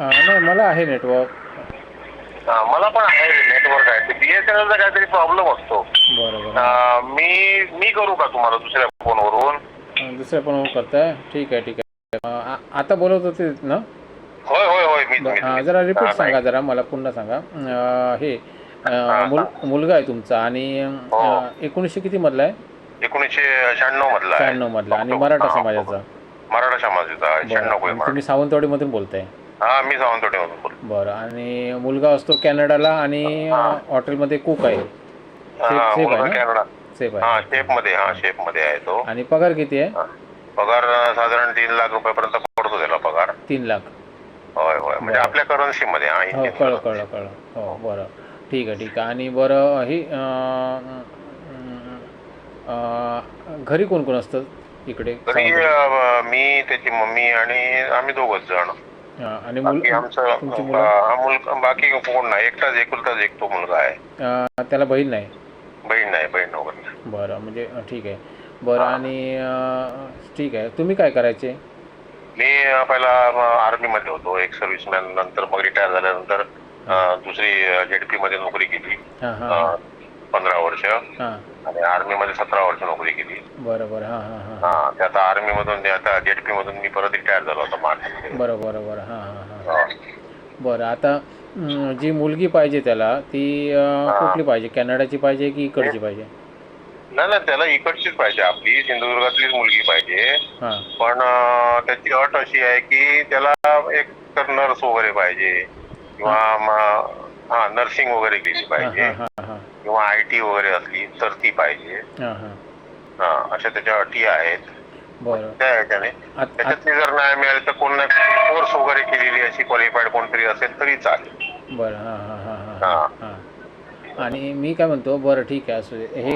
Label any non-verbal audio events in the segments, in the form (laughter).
नाही मला आहे नेटवर्क हा, मला पण आहे नेटवर्क आहे. ते बीएसएनएलचा काहीतरी प्रॉब्लेम असतो. बरं बरं अं, मी मी करू का तुम्हाला दुसऱ्या फोनवरून? दुसऱ्या पण करताय? ठीक आहे ठीक आहे. अं, आ- आता बोलत होते ना? होय होय होय मी हां जरा रिपीट सांगा जरा मला पुन्हा सांगा. अं, हे अं, मुल मुलगा आहे तुमचा आणि हो. अं, एकोणीसशे किती मधला आहे? एकोणीसशे शहाण्णव मधला आहे. शहाण्णव मधला. आणि मराठा समाजाचा. मराठा समाजाचा आहे, शहाण्णव बरं कोळी आणि मराठा. तुम्ही सावंतवाडीमधून बोलताय. हा मी सावंतवाडीमधून बोलतो बरं आणि मुलगा असतो कॅनडाला आणि हॉटेलमध्ये कुक आहे. हा, सेफ आहे मुलगा ना? कॅनडा. सेफ हा आहे शेफमध्ये हा शेफमध्ये आहे तो. आणि पगार किती आहे? हा. पगार अं, साधारण तीन लाख रुपयापर्यंत पडतो त्याला पगार. तीन लाख. होय होय म्हणजे. आपल्या करन्सी मध्ये हा हो इंडियन कळलं. कळलं कळलं. हो बरं. ठीक आहे ठीक आहे. आणि बरं ही अं, अं, घरी कोण कोण असतं इकडे? तरी सावंतवाडीत? अं, मी त्याची मम्मी आणि आम्ही दोघच जण. आणि बाकी आमचं तुमची मुलं? हा मुलगा बाकी कोण नाही एकटाच एकुलताच एक तो मुलगा आहे. अं, त्याला बहीण नाही? बहीण नाही बहीण वगैरे नाही. बरं म्हणजे अं, ठीक आहे. बरं आणि अं, ठीक आहे. तुम्ही काय करायचे? मी अं, पहिला आर्मी मध्ये होतो. एक सर्व्हिसमॅन नंतर मग रिटायर झाल्यानंतर अं, दुसरी जेडपी मध्ये नोकरी केली. हां हां अं, पंधरा वर्ष. हां. आणि आर्मी मध्ये सतरा वर्ष नोकरी केली. बरं बरं हां हां हां. हा ते आता आर्मी मधून ते आता जेडपी मधून मी परत रिटायर झालो होतो मार्च बरं बरं बरं हां हां हां. बरं आता अं, जी मुलगी पाहिजे त्याला ती अं. कुठली पाहिजे? कॅनडाची पाहिजे की इकडची पाहिजे? नाही ना त्याला इकडचीच पाहिजे. आपली सिंधुदुर्गातलीच मुलगी पाहिजे. हां. पण अं, त्याची अट अशी आहे की त्याला एक तर नर्स वगैरे पाहिजे. किंवा म- हा नर्सिंग वगैरे केली पाहिजे हां हां हां. किंवा आय टी वगैरे असली तर ती पाहिजे. हां हां. हा अशा त्याच्या अटी आहेत. त्या ह्याच्याने त्याच्यातली जर नाही मिळाली तर कोण नाही कोर्स वगैरे केलेली अशी क्वालिफाईड कोणतरी असेल तरी चालेल. बरं हां हां हां हां. हा. हां. आणि मी काय म्हणतो बरं ठीक आहे असू हे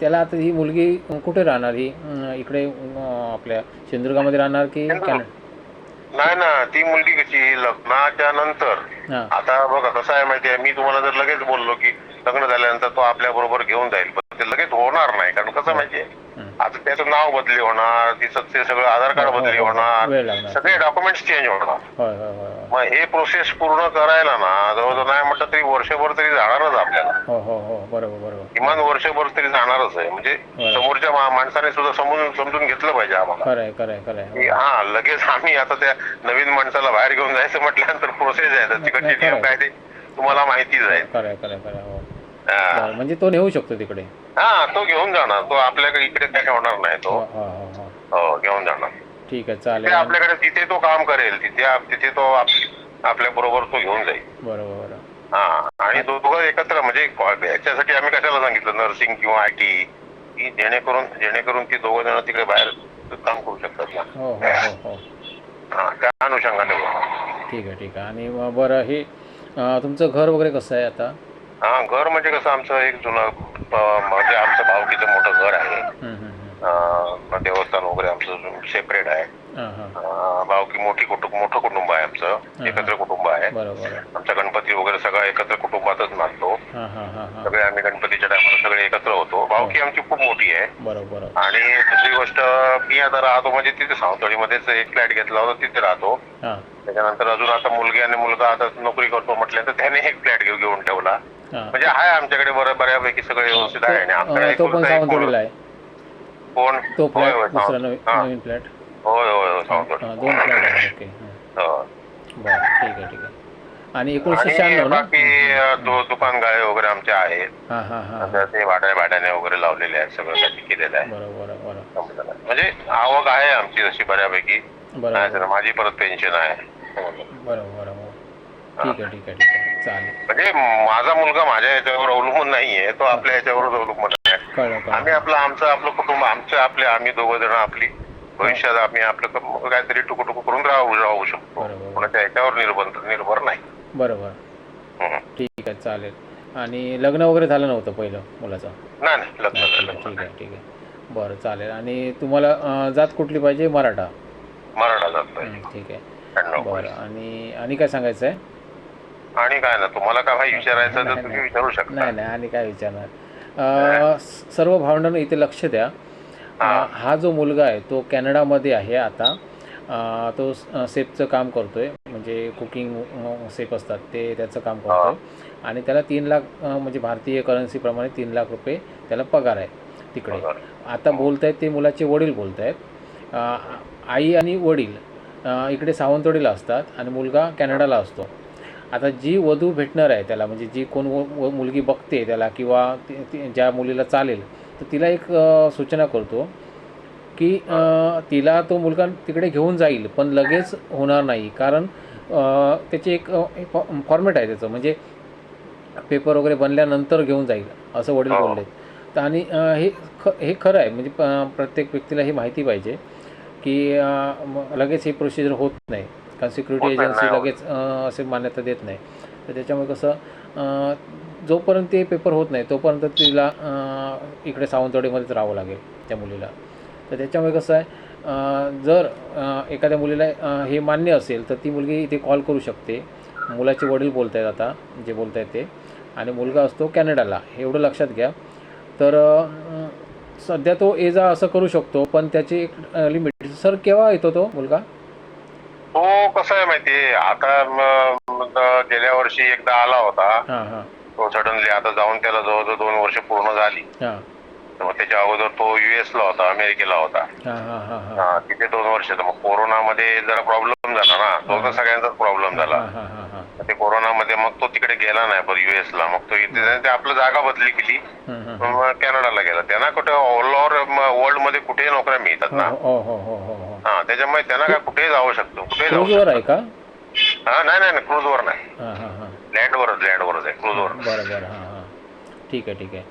त्याला आता ही मुलगी कुठे राहणार ही? इकडे आपल्या सिंधुदुर्गामध्ये राहणार की नाही ना ती मुलगी कशी लग्नाच्या नंतर. हां. आता बघा कसं आहे माहितीये मी तुम्हाला जर लगेच बोललो की लग्न झाल्यानंतर तो आपल्या बरोबर घेऊन जाईल पण ते लगेच होणार नाही कारण कसं माहितीये हं. आता त्याचं नाव बदली होणार तिचं ते सगळं आधार कार्ड बदली. होणार. सगळे डॉक्युमेंट्स चेंज होणार. मग हे प्रोसेस पूर्ण करायला ना जवळजवळ नाही म्हटलं तरी वर्षभर तरी जाणारच आपल्याला. हो हो हो किमान वर्षभर तरी जाणारच आहे. म्हणजे. समोरच्या माणसाने सुद्धा समजून समजून घेतलं पाहिजे आम्हाला. हा लगेच आम्ही आता त्या नवीन माणसाला बाहेर घेऊन जायचं म्हटल्यानंतर प्रोसेस आहे. तर तिकडचे नियम आहे. काय ते तुम्हाला माहितीच आहे. म्हणजे तो नेऊ शकतो तिकडे. हा तो घेऊन जाणार. तो आपल्याकडे इकडे काय होणार नाही तो. हो हो हो हो. घेऊन जाणार. ठीक आहे ते चालेल आपल्याकडे जिथे तो काम करेल तिथे आप- तिथे तो आपल्या बरोबर तो घेऊन जाईल. बरोबर बरोबर. हा आणि दोघं एकत्र म्हणजे को- याच्यासाठी आम्ही कशाला सांगितलं? नर्सिंग किंवा आय टी. की जेणेकरून जेणेकरून ती दोघं जण तिकडे बाहेर काम करू शकतात ना. हो हो हो हो. हा त्या अनुषंगाने बोला. ठीक आहे ठीक आहे. आणि मग बरं हे अं, तुमचं घर वगैरे कसं आहे आता? हा घर म्हणजे कसं आमचं एक जुनं म्हणजे आमचं भावकीचं मोठं घर आहे. अं, देवस्थान वगैरे आमचं सेपरेट आहे. हां हां. अं, भावकी मोठी कुटुंब मोठं कुटुंब आहे आमचं. एकत्र कुटुंब आहे. बरोबर आमचा गणपती वगैरे सगळा एकत्र कुटुंबातच मानतो. हां हां हां हां. सगळे आम्ही गणपतीच्या टायमाला सगळे एकत्र होतो. भावकी आमची खूप मोठी आहे. बरोबर आणि दुसरी गोष्ट मी आता राहतो म्हणजे तिथे सावंतवाडीमध्येच एक फ्लॅट घेतला होता तिथे राहतो. हां. त्याच्यानंतर अजून आता मुलगी आणि मुलगा आता नोकरी करतो म्हटल्यानंतर त्याने एक फ्लॅट घेऊ घेऊन ठेवला. म्हणजे आहे आमच्याकडे बरं बऱ्यापैकी सगळं व्यवस्थित आहे आणि आमच्याकडे तो पण एकुलता एक सावंतवाडीला आहे. कोण? तो होय फ्लॅट होय दुसरा नवीन हा. नवीन फ्लॅट. होय होय होय सावंतवाडी हां दोन फ्लॅट आहे ओके. हं. (laughs) हो. बरं ठीक आहे ठीक आहे. आणि एकोणीसशे आणि शहाण्णव ना? बाकी अं, दो दुकान गाळे वगैरे आमचे आहेत. हां हां हां आता ते भाड्या भाड्याने वगैरे लावलेले आहेत सगळं काही केलेलं आहे. बरोबर बरोबर म्हणजे आवक आहे आमची तशी बऱ्यापैकी. नाही तर माझी परत पेन्शन आहे. बरोबर बरोबर ठीक आहे ठीक आहे ठीक आहे. चालेल. म्हणजे माझा मुलगा माझ्या याच्यावर अवलंबून नाहीये तो आपल्या याच्यावरच अवलंबून आहे. आम्ही आपलं आमचं आपलं कुटुंब आमचं आपले आम्ही दोघं जण आपली भविष्यात आम्ही आपलं काहीतरी टुकू टुकू करून राहू राहू शकतो. कोणाच्या याच्यावर निर्भर निर्भर नाही. बरोबर. ठीक आहे चालेल. आणि लग्न वगैरे झालं नव्हतं पहिलं मुलाचं? नाही लग्न ठीक झालं आहे ठीक आहे ठीक आहे. बरं चालेल. आणि तुम्हाला जात कुठली पाहिजे? मराठा? मराठा जात ठीक आहे. बरं. आणि आणि काय सांगायचं आहे आणि काय ना तुम्हाला काय भाई विचारायचं तर नाही, तुम्ही नाही. विचारू शकता. नाही नाही आणि काय विचारणार? अं, स- सर्व भावंडांना इथे लक्ष द्या. अं, हा. जो मुलगा आहे तो कॅनडामध्ये आहे आता. अं, तो स- सेफचं काम करतो आहे म्हणजे कुकिंग सेफ असतात ते त्याचं काम करतो आहे आणि त्याला तीन लाख अं, म्हणजे भारतीय करन्सीप्रमाणे तीन लाख रुपये त्याला पगार आहे तिकडे. आता बोलत आहेत ते मुलाचे वडील बोलत आहेत आई आणि वडील अं, इकडे सावंतवाडीला असतात आणि मुलगा कॅनडाला असतो. आता जी वधू भेटणार आहे त्याला म्हणजे जी कोण मुलगी बघते त्याला किंवा ज्या मुलीला चालेल तर तिला एक सूचना करतो की तिला तो मुलगा तिकडे घेऊन जाईल पण लगेच होणार नाही. कारण त्याची एक फॉर्मॅट आहे त्याचं म्हणजे पेपर वगैरे बनल्यानंतर घेऊन जाईल असं वडील हो. बोलले तर आणि हे ख हे खरं आहे म्हणजे प्रत्येक व्यक्तीला ही माहिती पाहिजे की लगेच ही प्रोसिजर होत नाही. कारण सिक्युरिटी एजन्सी. लगेच असे मान्यता देत नाही. तर त्याच्यामुळे कसं जोपर्यंत ते पेपर होत नाही तोपर्यंत तिला इकडे सावंतवाडीमध्येच राहावं लागेल त्या मुलीला. तर त्याच्यामुळे कसं आहे जर एखाद्या मुलीला हे मान्य असेल तर ती मुलगी इथे कॉल करू शकते. मुलाचे वडील बोलत आहेत आता जे बोलत आहेत ते. आणि मुलगा असतो कॅनडाला हे एवढं लक्षात घ्या. तर सध्या तो एजा असं करू शकतो पण त्याची एक लिमिट सर केव्हा येतो तो मुलगा? तो कसं आहे माहितीये आता गेल्या वर्षी एकदा आला होता. हां हां. तो सडनली आता जाऊन त्याला जवळजवळ दोन वर्ष पूर्ण झाली. हां. मग त्याच्या अगोदर तो युएस ला होता अमेरिकेला होता. हां हां हां हां. हा, तिथे दोन वर्ष. मग कोरोनामध्ये जरा प्रॉब्लेम झाला ना. तो तर सगळ्यांचाच प्रॉब्लेम झाला. हां हां हां हां. ते कोरोनामध्ये मग तो तिकडे गेला नाही पण युएस ला. मग तो इथे आपलं जागा बदली केली. हं, हं, हं. मग कॅनडाला गेला. त्यांना कुठे ऑल ओव्हर वर्ल्डमध्ये कुठेही नोकऱ्या मिळतात ना. हो त्याच्यामुळे त्यांना काय कुठेही जाऊ शकतो कुठेही जाऊ क्रूजवर आहे का? शकतो हा नाही नाही क्रूजवर नाही. हां हां हां. लँडवरच लँडवरच आहे क्रूजवर बरं बरं हां हां. ठीक आहे ठीक आहे.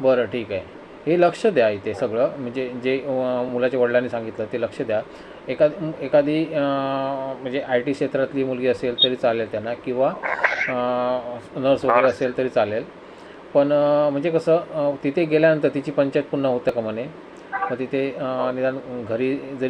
बरं ठीक आहे. हे लक्ष द्या इथे सगळं. म्हणजे जे अं, मुलाच्या वडिलांनी सांगितलं ते लक्ष द्या. एका एखादी अं, म्हणजे आय टी क्षेत्रातली मुलगी असेल तरी चालेल त्यांना किंवा नर्स वगैरे असेल तरी चालेल. पण अं, म्हणजे कसं अं, तिथे गेल्यानंतर तिची पंचायत पुन्हा होतं का म्हणे? मग तिथे अं, निदान घरी जरी